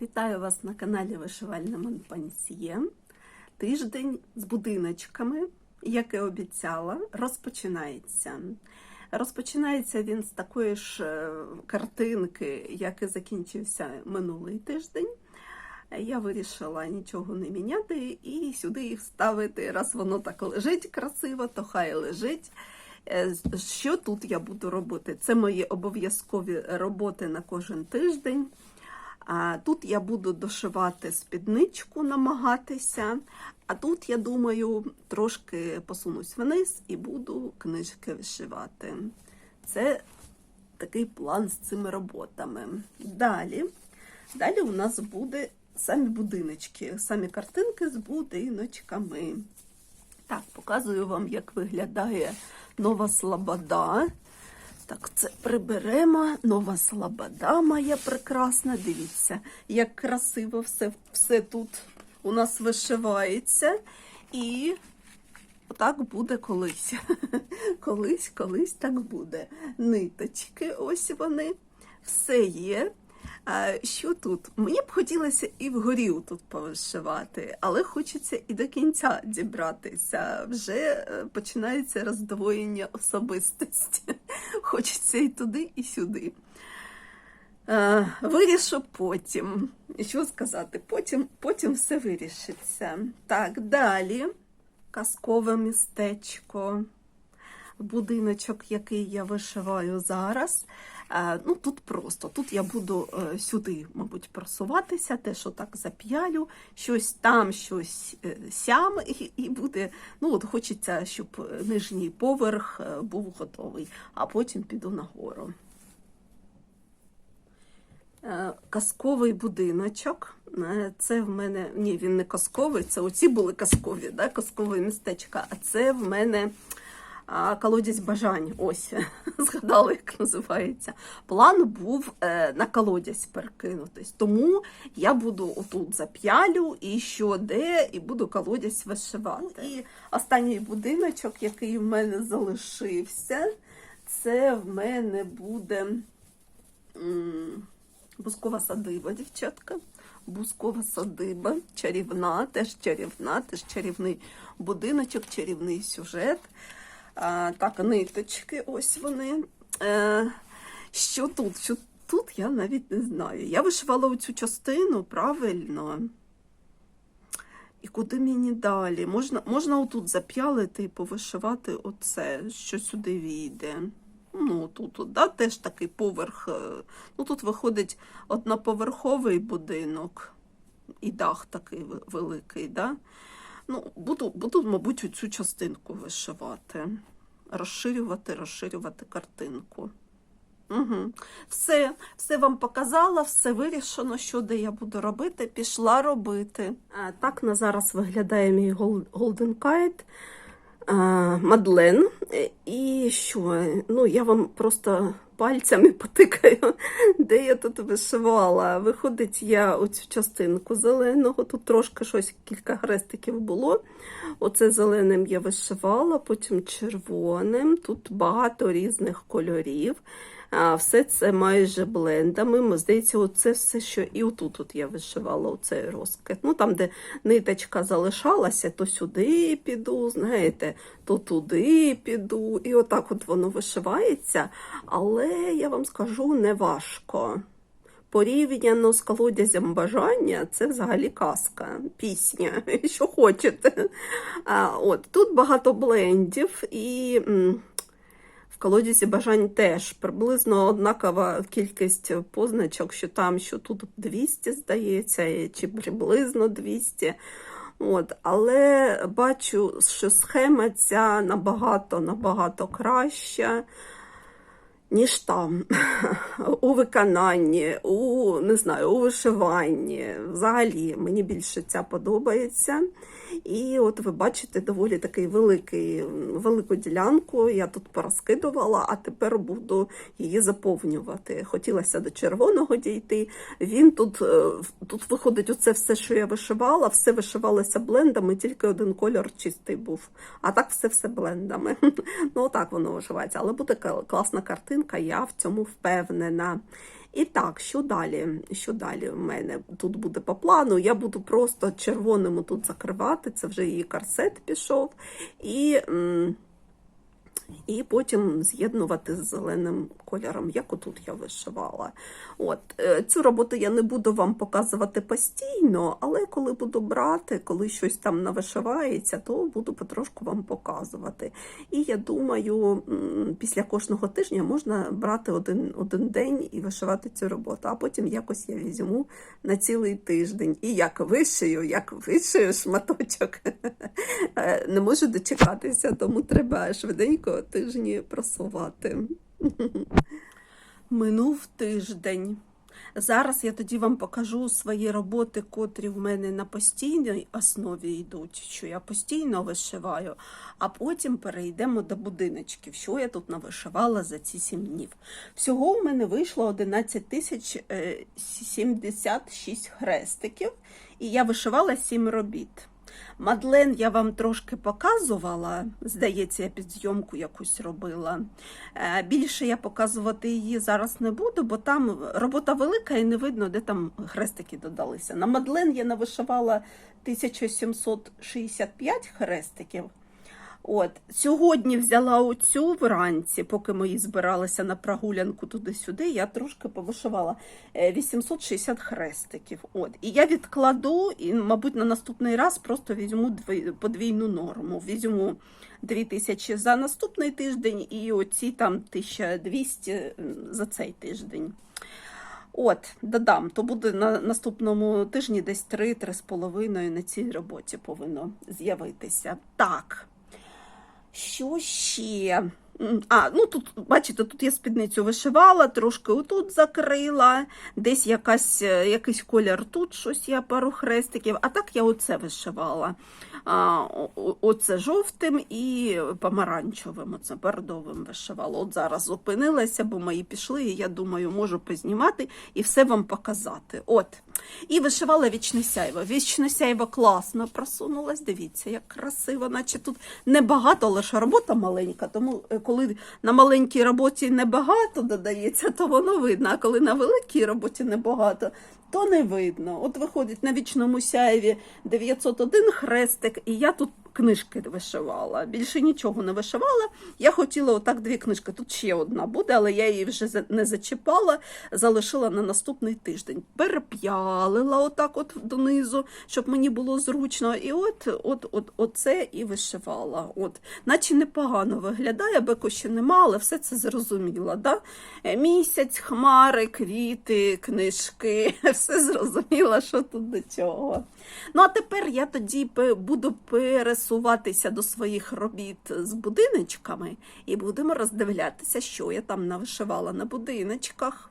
Вітаю вас на каналі Вишивальне Монпансьє. Тиждень з будиночками, як і обіцяла, розпочинається. Розпочинається він з такої ж е, картинки, як і закінчився минулий тиждень. Я вирішила нічого не міняти і сюди їх ставити. Раз воно так лежить красиво, то хай лежить. Е, Що тут я буду робити? Це мої обов'язкові роботи на кожен тиждень. А тут я буду дошивати спідничку, намагатися. А тут, я думаю, трошки посунусь вниз і буду книжки вишивати. Це такий план з цими роботами. Далі, далі у нас буде самі будиночки, самі картинки з будиночками. Так, показую вам, як виглядає нова слобода. Так, це приберемо. Нова слобода моя прекрасна. Дивіться, як красиво все, все тут у нас вишивається. І так буде колись. Колись, колись так буде. Ниточки, ось вони. Все є. А що тут? Мені б хотілося і вгорі тут повишивати, але хочеться і до кінця дібратися. Вже е, починається роздвоєння особистості. Хочеться і туди, і сюди. Е, Вирішу потім. Що сказати? Потім, потім все вирішиться. Так, далі казкове містечко. Будиночок, який я вишиваю зараз. Е, Ну, тут просто. Тут я буду е, сюди, мабуть, просуватися, те, що так зап'ялю, щось там, щось е, сям, і, буде. Ну, от хочеться, щоб нижній поверх був готовий, а потім піду нагору. Казковий будиночок. Це в мене. Ні, він не казковий, це оці були казкові, да? казкове містечко, а це в мене колодязь бажань. Ось, згадала, як називається. План був е, на колодязь перекинутись. Тому я буду отут зап'ялю і що де, і буду колодязь вишивати. І останній будиночок, який в мене залишився, це в мене буде. Бускова садиба, дівчатка. Бускова садиба, чарівна, теж чарівна, теж чарівний будиночок, чарівний сюжет. Так, ниточки, ось вони. Е, що тут? Що тут я навіть не знаю. Я вишивала оцю частину правильно. І куди мені далі? Можна, можна отут зап'ялити і повишивати оце, що сюди війде. Ну, тут, тут да, теж такий поверх. е, Ну, тут виходить одноповерховий будинок і дах такий великий. Да? Ну, буду, буду, мабуть, цю частинку вишивати. Розширювати, розширювати картинку. Угу. Все, все вам показала, все вирішено, що де я буду робити, пішла робити. Так на зараз виглядає мій Golden Kite. Мадлен. І що? Ну, я вам просто пальцями потикаю, де я тут вишивала. Виходить, я оцю частинку зеленого, тут трошки щось, кілька хрестиків було. Оце зеленим я вишивала, потім червоним. Тут багато різних кольорів. Все це майже блендами. Здається, оце все, що і отут от я вишивала оцей розкид. Ну, там, де ниточка залишалася, то сюди піду, знаєте, то туди піду. І отак от воно вишивається. Але я вам скажу, не важко. Порівняно з колодязем бажання, це взагалі казка, пісня, що хочете. А, от, тут багато блендів і. Колодязі бажань теж приблизно однакова кількість позначок, що там, що тут 200, здається, чи приблизно 200. От, але бачу, що схема ця набагато набагато краща, ніж там. У виконанні, у не знаю, у вишиванні. Взагалі мені більше ця подобається. І от ви бачите доволі такий великий, велику ділянку. Я тут порозкидувала, а тепер буду її заповнювати. Хотілося до червоного дійти. Він тут, е, тут виходить, оце все, що я вишивала, все вишивалося блендами, тільки один кольор чистий був. А так все все блендами. Ну, отак воно вишивається. Але буде класна картинка, я в цьому впевнена. І так, що далі? Що далі в мене тут буде по плану? Я буду просто червоним тут закривати, це вже її корсет пішов. І, і потім з'єднувати з зеленим кольором, як отут я вишивала. От, е, цю роботу я не буду вам показувати постійно, але коли буду брати, коли щось там навишивається, то буду потрошку вам показувати. І я думаю, після кожного тижня можна брати один, один день і вишивати цю роботу, а потім якось я візьму на цілий тиждень. І як вишию, як вишию шматочок. Е, Не можу дочекатися, тому треба швиденько тижні просувати. Минув тиждень. Зараз я тоді вам покажу свої роботи, котрі в мене на постійній основі йдуть, що я постійно вишиваю, а потім перейдемо до будиночків, що я тут навишивала за ці сім днів. Всього в мене вийшло 11 тисяч е, 76 хрестиків, і я вишивала сім робіт. Мадлен я вам трошки показувала, здається, я підзйомку якусь робила. Е, Більше я показувати її зараз не буду, бо там робота велика і не видно, де там хрестики додалися. На Мадлен я навишивала 1765 хрестиків. От сьогодні взяла оцю вранці, поки мої збиралися на прогулянку туди-сюди. Я трошки повишивала е, 860 хрестиків. От і я відкладу, і, мабуть, на наступний раз просто візьму дві- подвійну норму. Візьму 2000 за наступний тиждень і оці там 1200 за цей тиждень. От, додам, то буде на наступному тижні десь 3-3,5 на цій роботі повинно з'явитися. Так. Що ще? А, ну тут, бачите, тут я спідницю вишивала, трошки отут закрила, десь якась, е, якийсь колір тут щось я пару хрестиків, а так я оце вишивала. А, оце жовтим і помаранчевим, оце бордовим вишивала. От зараз зупинилася, бо мої пішли, і я думаю, можу познімати і все вам показати. От. І вишивала вічне сяйво. Вічне сяйво класно просунулась. Дивіться, як красиво, наче тут небагато, лише робота маленька. Тому е, коли на маленькій роботі небагато додається, то воно видно. А коли на великій роботі небагато, то не видно. От виходить на вічному сяєві 901 хрестик, і я тут книжки вишивала. Більше нічого не вишивала. Я хотіла отак дві книжки. Тут ще одна буде, але я її вже не зачіпала, залишила на наступний тиждень. Переп'ялила отак от донизу, щоб мені було зручно. І от, от, от оце і вишивала. От. Наче непогано виглядає, беку ще нема, але все це зрозуміло. Да? Е, Місяць, хмари, квіти, книжки. Все зрозуміло, що тут до чого. Ну, а тепер я тоді буду пересуватися до своїх робіт з будиночками і будемо роздивлятися, що я там навишивала на будиночках.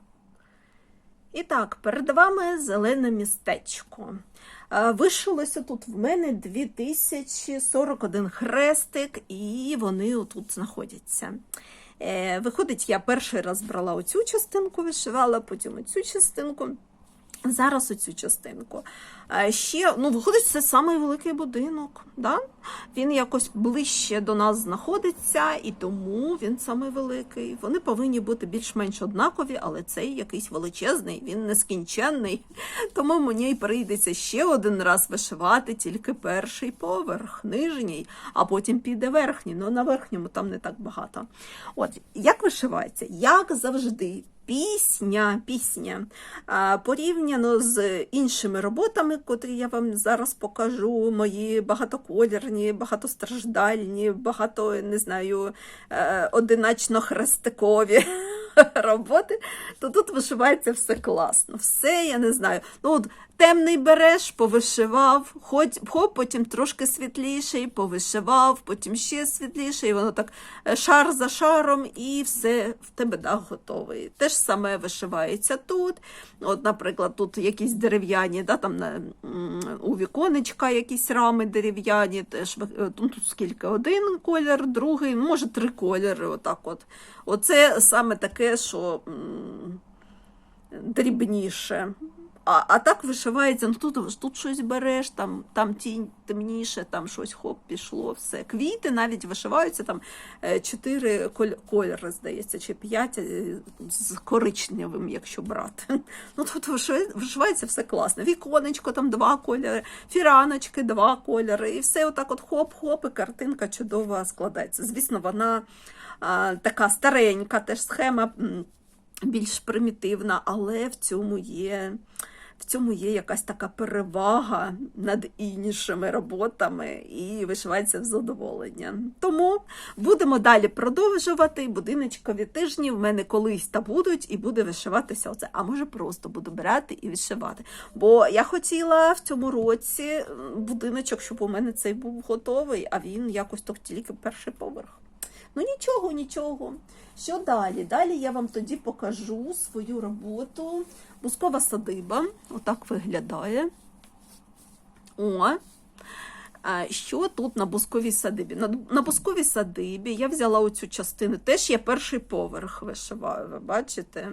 І так, перед вами зелене містечко. Вишилося тут в мене 2041 хрестик, і вони отут знаходяться. Е, Виходить, я перший раз брала оцю частинку, вишивала, потім оцю частинку. Зараз оцю частинку. Ще, ну, виходить, це самий великий будинок. Да? Він якось ближче до нас знаходиться, і тому він самий великий. Вони повинні бути більш-менш однакові, але цей якийсь величезний, він нескінченний. Тому мені й прийдеться ще один раз вишивати тільки перший поверх, нижній, а потім піде верхній. Ну, на верхньому там не так багато. От, як вишивається? Як завжди. Пісня, пісня. Порівняно з іншими роботами, котрі я вам зараз покажу, мої багатоколірні, багатостраждальні, багато, не знаю, е, одиначно-хрестикові роботи, то тут вишивається все класно. Все, я не знаю. Ну, от, темний береш, повишивав, хоч, хоп, потім трошки світліший, повишивав, потім ще світліший, і воно так е, шар за шаром, і все в тебе дах готовий. Те ж саме вишивається тут. От, наприклад, тут якісь дерев'яні, да, там на, у віконечка якісь рами дерев'яні, теж е, ну, тут скільки? Один колір, другий, може три кольори. Отак от. Оце саме таке, що дрібніше. А, а так вишивається, ну тут, тут щось береш, там, там тінь темніше, там щось хоп, пішло, все. Квіти навіть вишиваються там е, чотири кольори, здається, чи п'ять е, з коричневим, якщо брати. Ну тут вишивається все класно. Віконечко, там два кольори, фіраночки, два кольори, і все отак от хоп-хоп, і картинка чудово складається. Звісно, вона а, така старенька, теж схема. більш примітивна, але в цьому є. В цьому є якась така перевага над іншими роботами і вишивається в задоволення. Тому будемо далі продовжувати. Будиночкові тижні в мене колись та будуть, і буде вишиватися оце. А може просто буду брати і вишивати. Бо я хотіла в цьому році будиночок, щоб у мене цей був готовий, а він якось тільки перший поверх. Ну нічого, нічого. Що далі? Далі я вам тоді покажу свою роботу. Бускова садиба. Отак виглядає. О. Що тут на бусковій садибі? На, на бусковій садибі я взяла оцю частину. Теж я перший поверх вишиваю, ви бачите?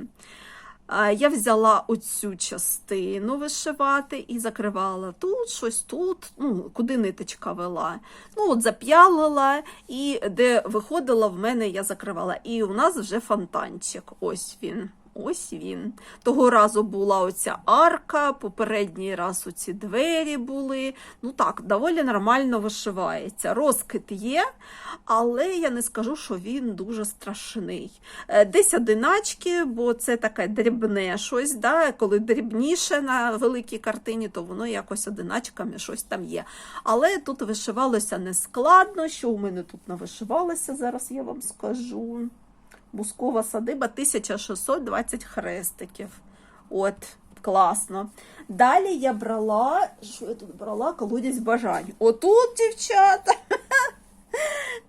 Я взяла оцю частину вишивати і закривала тут щось тут, ну, куди ниточка вела. Ну, от зап'ялила, і де виходила в мене, я закривала. І у нас вже фонтанчик. Ось він. Ось він. Того разу була оця арка, попередній раз оці двері були. Ну так, доволі нормально вишивається. Розкид є, але я не скажу, що він дуже страшний. Е, Десь одиначки, бо це таке дрібне щось. Да? Коли дрібніше на великій картині, то воно якось одиначками щось там є. Але тут вишивалося нескладно. Що у мене тут навишивалося, зараз я вам скажу. Бускова садиба 1620 хрестиків. От, класно. Далі я брала, що я тут брала? Колодязь бажань. Отут, дівчата.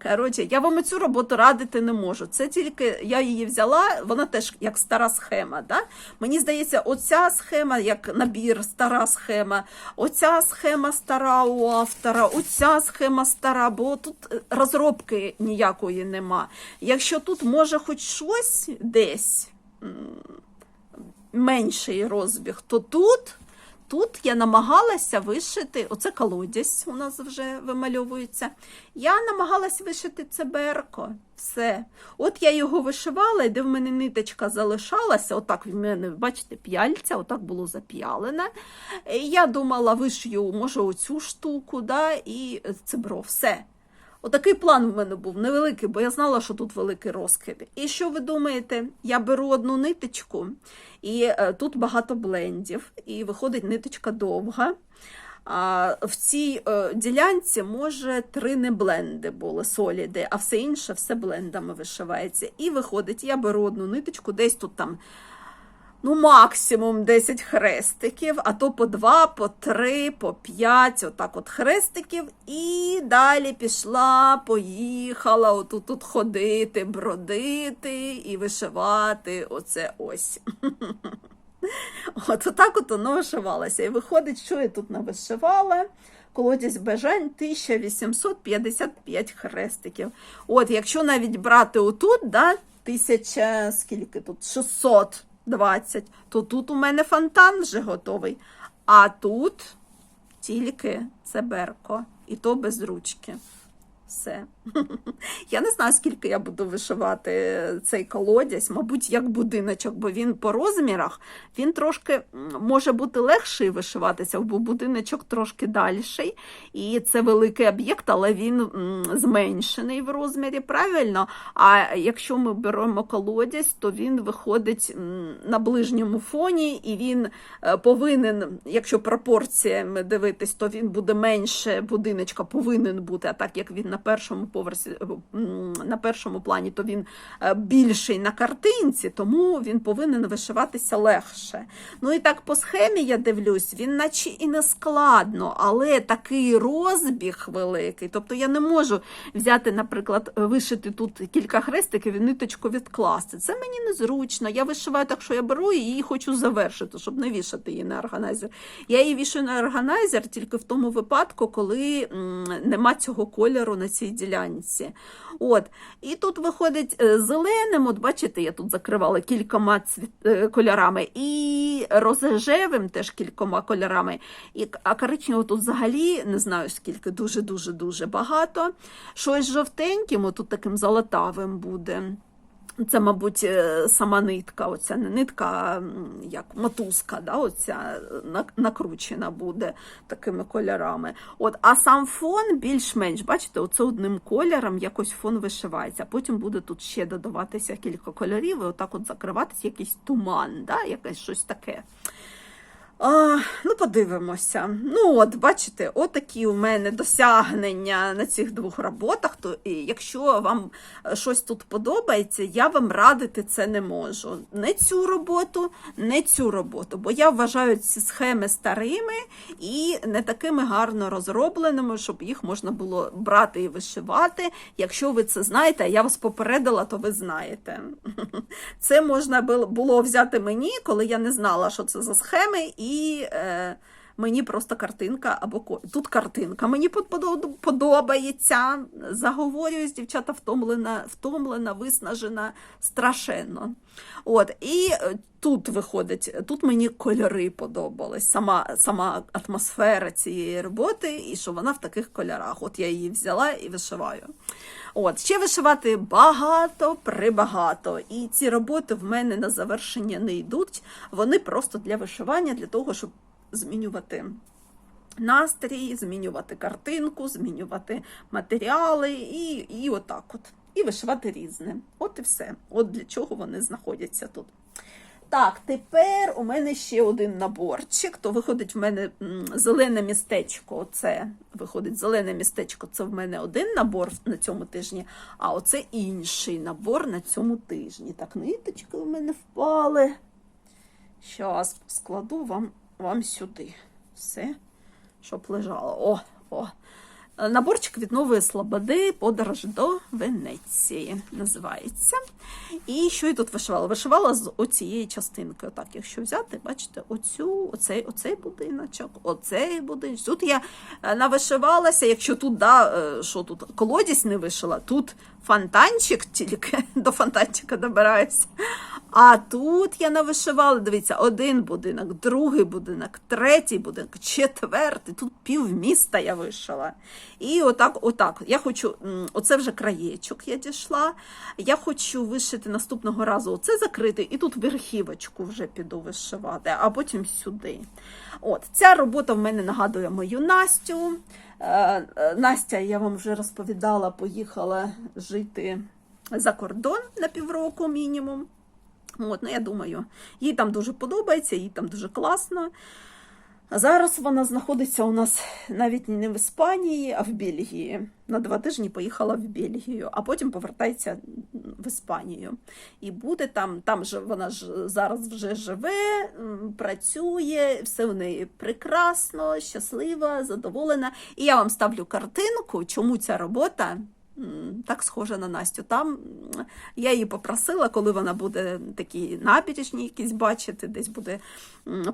Коротше, я вам цю роботу радити не можу. Це тільки я її взяла, вона теж як стара схема. Да? Мені здається, оця схема, як набір, стара схема, оця схема стара у автора, оця схема стара, бо тут е, розробки ніякої нема. Якщо тут може хоч щось десь менший розбіг, то тут. Тут я намагалася вишити, оце колодязь у нас вже вимальовується. Я намагалася вишити цеберко. Все. От я його вишивала, і де в мене ниточка залишалася, отак в мене, бачите, п'яльця, отак було зап'ялене. Я думала, вишию, може, оцю штуку, да, і цебро. Все. Отакий план в мене був невеликий, бо я знала, що тут великий розкид. І що ви думаєте? Я беру одну ниточку, і е, тут багато блендів, і виходить ниточка довга. А в цій е, ділянці, може, три не бленди були соліди, а все інше все блендами вишивається. І виходить, я беру одну ниточку, десь тут там. Ну, максимум 10 хрестиків, а то по 2, по 3, по 5, отак от хрестиків. І далі пішла, поїхала отут тут ходити, бродити і вишивати оце ось. От отак от воно вишивалося. І виходить, що я тут навишивала. Колодязь бажань 1855 хрестиків. От, якщо навіть брати отут, да, тисяча, скільки тут? 620, то тут у мене фонтан вже готовий. А тут тільки цеберко, і то без ручки. Все. Я не знаю, скільки я буду вишивати цей колодязь, мабуть, як будиночок, бо він по розмірах він трошки може бути легший вишиватися, бо будиночок трошки дальший. І це великий об'єкт, але він зменшений в розмірі, правильно. А якщо ми беремо колодязь, то він виходить на ближньому фоні, і він е, повинен, якщо пропорціями дивитись, то він буде менше будиночка, повинен бути. А так як він на першому поверсі, на першому плані, то він е, більший на картинці, тому він повинен вишиватися легше. Ну і так по схемі я дивлюсь, він наче і не складно, але такий розбіг великий. Тобто я не можу взяти, наприклад, вишити тут кілька хрестиків і ниточку відкласти. Це мені незручно. Я вишиваю так, що я беру і її хочу завершити, щоб не вішати її на органайзер. Я її вішаю на органайзер тільки в тому випадку, коли нема цього кольору на цій ділянці. Склянці. От. І тут виходить е, зеленим, от бачите, я тут закривала кількома е, кольорами, і розжевим теж кількома кольорами. І, а коричневого тут взагалі не знаю скільки, дуже-дуже-дуже багато. Щось жовтеньким, отут таким золотавим буде. Це, мабуть, е, сама нитка, оця не нитка, а як мотузка, да, оця е, накручена буде такими кольорами. От, а сам фон більш-менш, бачите, оце одним кольором якось фон вишивається. Потім буде тут ще додаватися кілька кольорів, і отак от закриватися якийсь туман, да, якесь щось таке. А, ну, подивимося. Ну, от, бачите, отакі у мене досягнення на цих двох роботах. То якщо вам е, щось тут подобається, я вам радити це не можу. Не цю роботу, не цю роботу, бо я вважаю ці схеми старими і не такими гарно розробленими, щоб їх можна було брати і вишивати. Якщо ви це знаєте, а я вас попередила, то ви знаєте. Це можна було взяти мені, коли я не знала, що це за схеми, і е, мені просто картинка або тут картинка. Мені под- подо- подобається. Заговорююсь, дівчата втомлена, втомлена, виснажена, страшенно. От, і е, тут виходить, тут мені кольори подобались, сама, сама атмосфера цієї роботи, і що вона в таких кольорах. От я її взяла і вишиваю. От, ще вишивати багато, прибагато. І ці роботи в мене на завершення не йдуть. Вони просто для вишивання, для того, щоб змінювати настрій, змінювати картинку, змінювати матеріали і, і отак от. І вишивати різне. От і все. От для чого вони знаходяться тут. Так, тепер у мене ще один наборчик. То виходить в мене зелене містечко. Оце виходить зелене містечко. Це в мене один набор на цьому тижні, а оце інший набор на цьому тижні. Так, ниточки у мене впали. Щас складу вам, вам сюди. Все, щоб лежало. О, о. Наборчик від нової слободи подорож до Венеції називається. І що я тут вишивала? Вишивала з оцієї частинки. Отак, якщо взяти, бачите, оцю, оцей, оцей будиночок, оцей будиночок. Тут я е, навишивалася, якщо тут, да, е, що тут, колодязь не вишила, тут фонтанчик тільки до фонтанчика добираюся. А тут я навишивала, дивіться, один будинок, другий будинок, третій будинок, четвертий. Тут півміста я вишила. І отак, отак. Я хочу, оце вже краєчок я дійшла. Я хочу вишити наступного разу оце закрити, і тут верхівочку вже піду вишивати, а потім сюди. От, ця робота в мене нагадує мою Настю. Е, е, Настя, я вам вже розповідала, поїхала жити за кордон на півроку мінімум. От, ну, я думаю, їй там дуже подобається, їй там дуже класно. Зараз вона знаходиться у нас навіть не в Іспанії, а в Бельгії. На два тижні поїхала в Бельгію, а потім повертається в Іспанію. І буде там, там же вона ж зараз вже живе, працює, все в неї прекрасно, щаслива, задоволена. І я вам ставлю картинку, чому ця робота так схожа на Настю. Там я її попросила, коли вона буде такі набережні якісь бачити, десь буде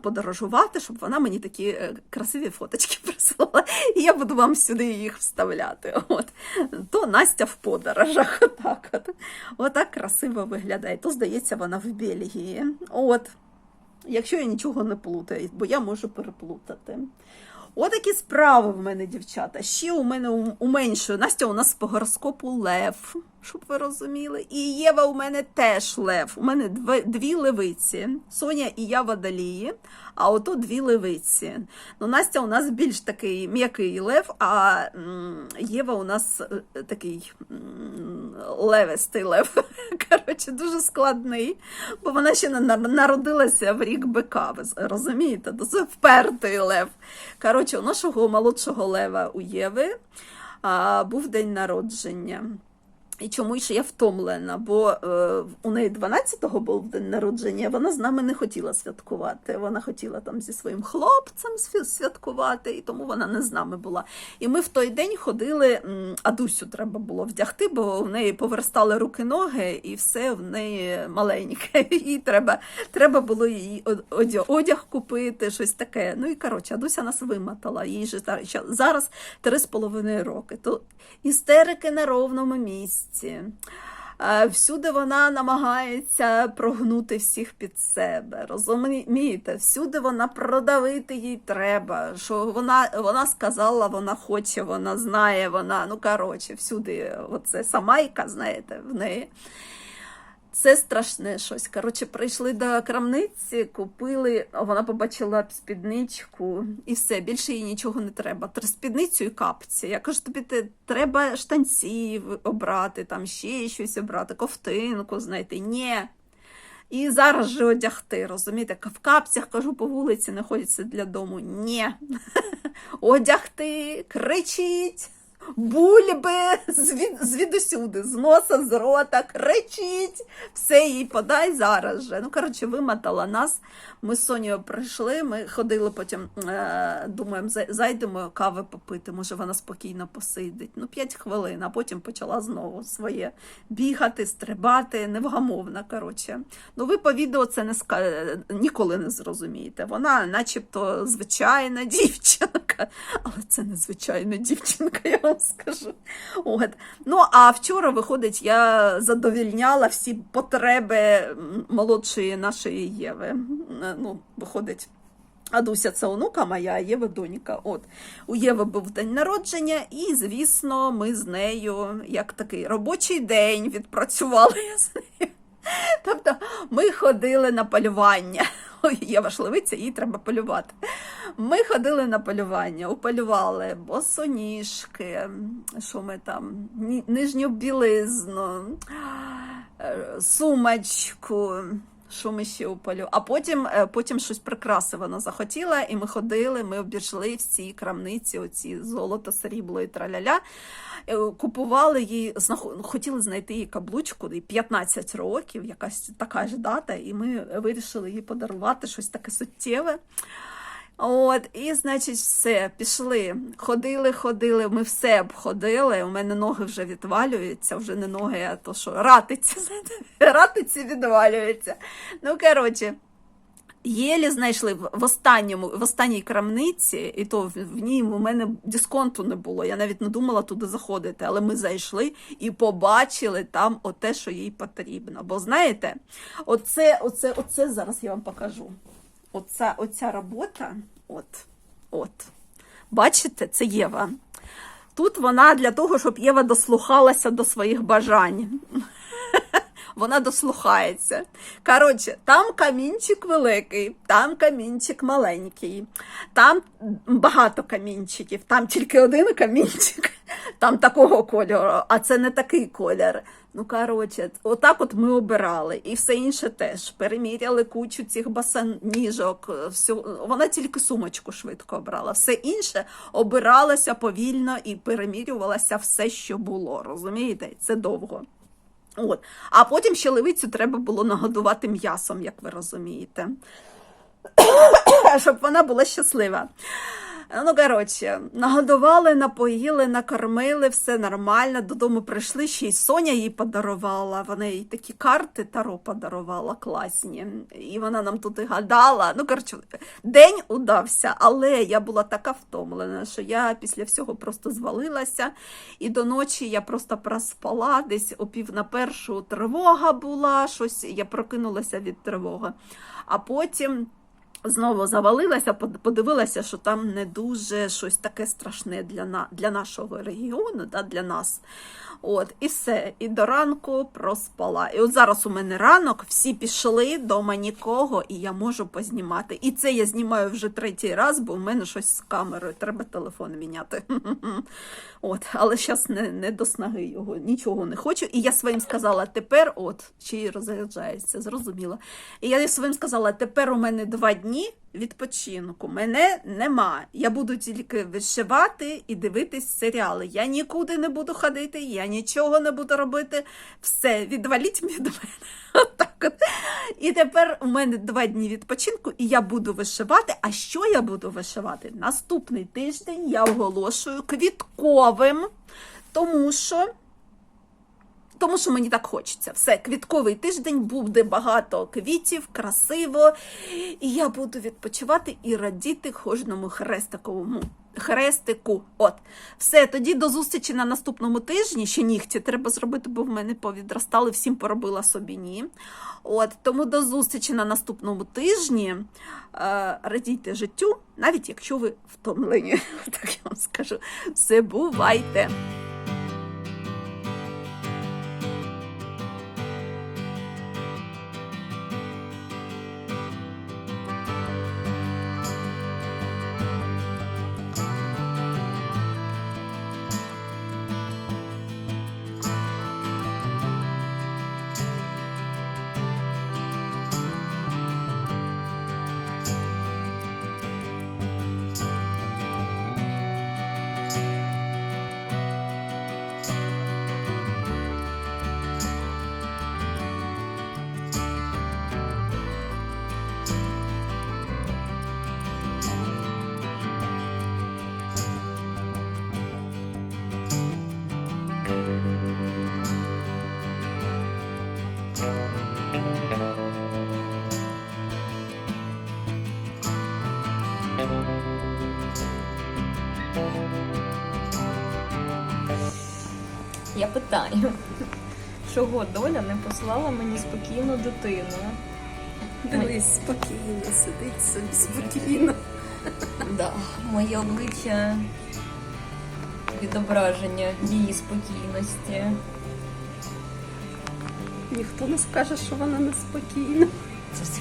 подорожувати, щоб вона мені такі е, красиві фоточки присилала. І я буду вам сюди їх вставляти. От. То Настя в подорожах. Отак, от. Отак красиво виглядає. То, здається, вона в Бельгії. От. Якщо я нічого не плутаю, бо я можу переплутати. Отакі справи в мене, дівчата. Ще у мене у-. Настя у нас по гороскопу лев, щоб ви розуміли. І Єва у мене теж лев. У мене дві, левиці. Соня і я водолії, а ото дві левиці. Ну, Настя у нас більш такий м'який лев, а Єва у нас е, такий м, левистий лев. Коротше, дуже складний, бо вона ще народилася в рік бика, ви розумієте? Це впертий лев. Коротше, у нашого молодшого лева у Єви а, був день народження. І чому ще я втомлена? Бо е, у неї 12-го був день народження, вона з нами не хотіла святкувати. Вона хотіла там зі своїм хлопцем святкувати, і тому вона не з нами була. І ми в той день ходили, Адусю треба було вдягти, бо в неї поверстали руки-ноги, і все в неї маленьке. І треба, треба було їй одяг, купити, щось таке. Ну і коротше, Адуся нас вимотала. Їй же зараз- ща- зараз три з половиною роки. То істерики на ровному місці. Е, Всюди вона намагається прогнути всіх під себе. Розумієте, всюди вона продавити їй треба. Що вона, вона сказала, вона хоче, вона знає, вона, ну коротше, всюди оце самайка, знаєте, в неї. Це страшне щось. Коротше, прийшли до крамниці, купили, а вона побачила спідничку і все, більше їй нічого не треба. Тр- Спідницю і капці. Я кажу, тобі те- треба штанці обрати, там ще щось обрати, ковтинку, знаєте. Ні. І зараз же одягти, розумієте? В капцях, кажу, по вулиці не ходяться для дому. Ні. Одягти, кричіть. Бульби звід, звідусюди, з носа, з рота, кричіть, все їй подай зараз же. Ну, коротше, вимотала нас. Ми з Сонією прийшли, ми ходили потім, е, думаємо, зайдемо кави попити, може вона спокійно посидить. Ну, 5 хвилин, а потім почала знову своє бігати, стрибати, невгамовна. Коротше. Ну, ви по відео це не ніколи не зрозумієте. Вона, начебто, звичайна дівчинка, але це не звичайна дівчинка, я вам скажу. От. Ну, а вчора, виходить, я задовільняла всі потреби молодшої нашої Єви. Ну, виходить. Адуся це онука моя, а Єва донька. От у Єви був день народження, і звісно, ми з нею як такий робочий день відпрацювали з нею. Тобто ми ходили на полювання. Ой, є важливиця, їй треба полювати. Ми ходили на полювання, уполювали босоніжки, що ми там, нижню білизну, е, сумочку. Що ми ще упалю? А потім, е, потім щось прикраси вона захотіла, і ми ходили, ми обійшли всі крамниці, оці золото, срібло і траляля. Е, Купували їй, ну, хотіли знайти їй каблучку, їй 15 років, якась така ж дата, і ми вирішили їй подарувати щось таке суттєве. От, і, значить, все, пішли. Ходили, ходили, ми все обходили. У мене ноги вже відвалюються, вже не ноги, а то що ратиці. Ратиці відвалюються. Ну, коротше. Єлі знайшли в останньому, в останній крамниці, і то в, в ній у мене дисконту не було. Я навіть не думала туди заходити, але ми зайшли і побачили там оте, що їй потрібно. Бо знаєте, оце, оце, оце зараз я вам покажу. Оця, оця робота, от, от. Бачите, це Єва. Тут вона для того, щоб Єва дослухалася до своїх бажань. Вона дослухається. Коротше, там камінчик великий, там камінчик маленький, там багато камінчиків, там тільки один камінчик, там такого кольору, а це не такий колір. Ну, коротше, отак от ми обирали. І все інше теж. Переміряли кучу цих басаніжок. Всю... Вона тільки сумочку швидко обрала. Все інше обиралося повільно і перемірювалося все, що було. Розумієте? Це довго. От. А потім ще левицю треба було нагодувати м'ясом, як ви розумієте, щоб вона була щаслива. Ну, коротше, нагодували, напоїли, накормили, все нормально. Додому прийшли, ще й Соня їй подарувала. Вона їй такі карти Таро подарувала класні. І вона нам тут і гадала. Ну, коротше, день удався, але я була така втомлена, що я після всього просто звалилася. І до ночі я просто проспала, десь о пів на першу тривога була, щось я прокинулася від тривоги. А потім. Знову завалилася, подивилася, що там не дуже щось таке страшне для, на, для нашого регіону, да, для нас. От, і все. І до ранку проспала. І от зараз у мене ранок, всі пішли, дома нікого, і я можу познімати. І це я знімаю вже третій раз, бо в мене щось з камерою, треба телефон міняти. От, але зараз не, не до снаги його, нічого не хочу. І я своїм сказала, тепер, от, чи розряджається, зрозуміло. І я своїм сказала, тепер у мене два дні, відпочинку мене нема. Я буду тільки вишивати і дивитись серіали. Я нікуди не буду ходити, я нічого не буду робити. Все, відваліть від мене. Отак от. І тепер у мене два дні відпочинку, і я буду вишивати. А що я буду вишивати? Наступний тиждень я оголошую квітковим, тому що. Тому що мені так хочеться. Все, квітковий тиждень буде багато квітів, красиво. І я буду відпочивати і радіти кожному хрестиковому. Хрестику. От. Все, тоді до зустрічі на наступному тижні. Ще нігті треба зробити, бо в мене повідростали, всім поробила собі ні. От, тому до зустрічі на наступному тижні. Е, радійте життю, навіть якщо ви втомлені. Так я вам скажу. Все, бувайте! Питаю, чого доля не послала мені спокійну дитину? Дивись, спокійно, сидить собі спокійно. Да, моє обличчя відображення її спокійності. Ніхто не скаже, що вона неспокійна. Це все.